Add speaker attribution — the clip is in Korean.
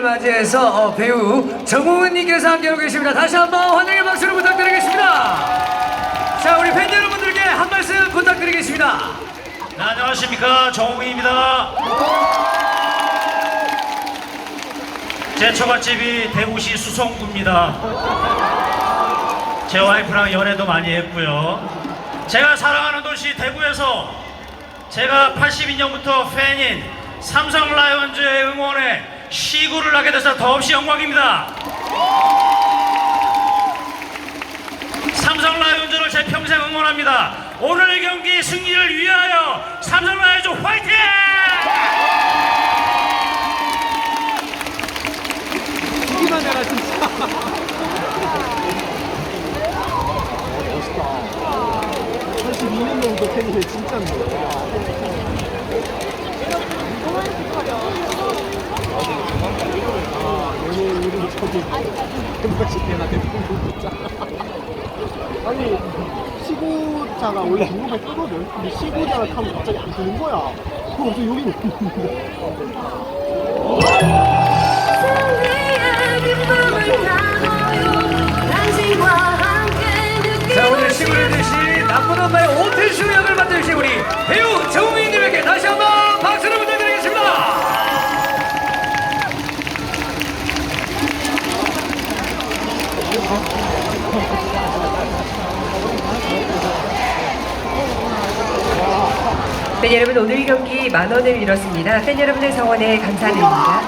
Speaker 1: 해를 맞이해서 어, 배우 정우은님께서 함께하고 계십니다. 다시 한번 환영의 박수를 부탁드리겠습니다. 자, 우리 팬 여러분들께 한 말씀 부탁드리겠습니다.
Speaker 2: 네, 안녕하십니까 정우입니다. 제 처갓집이 대구시 수성구입니다. 제 와이프랑 연애도 많이 했고요. 제가 사랑하는 도시 대구에서 제가 82년부터 팬인 삼성 라이온즈의 응원에 시구를 하게 돼서 더없이 영광입니다. 삼성 라이온즈를 제 평생 응원합니다. 오늘 경기 승리를 위하여 삼성 라이온즈 화이팅!
Speaker 3: 기만 해라 진짜. 82년 정도 팬이래 진짜인데. 아, 연예 이름이 저기 대박시대나 대통령 진짜. 아니 시구자가 원래 궁금해 뜨거든. 근데 시구자를 타면 갑자기 안 뜨는 거야. 그럼 갑자기 여기.
Speaker 1: 자, 오늘 시구를 드신 나쁜 엄마의 오태수 역을 맡으신 우리 배우 정우
Speaker 4: 팬 여러분 오늘 경기 만 원을 잃었습니다. 팬 여러분의 성원에 감사드립니다.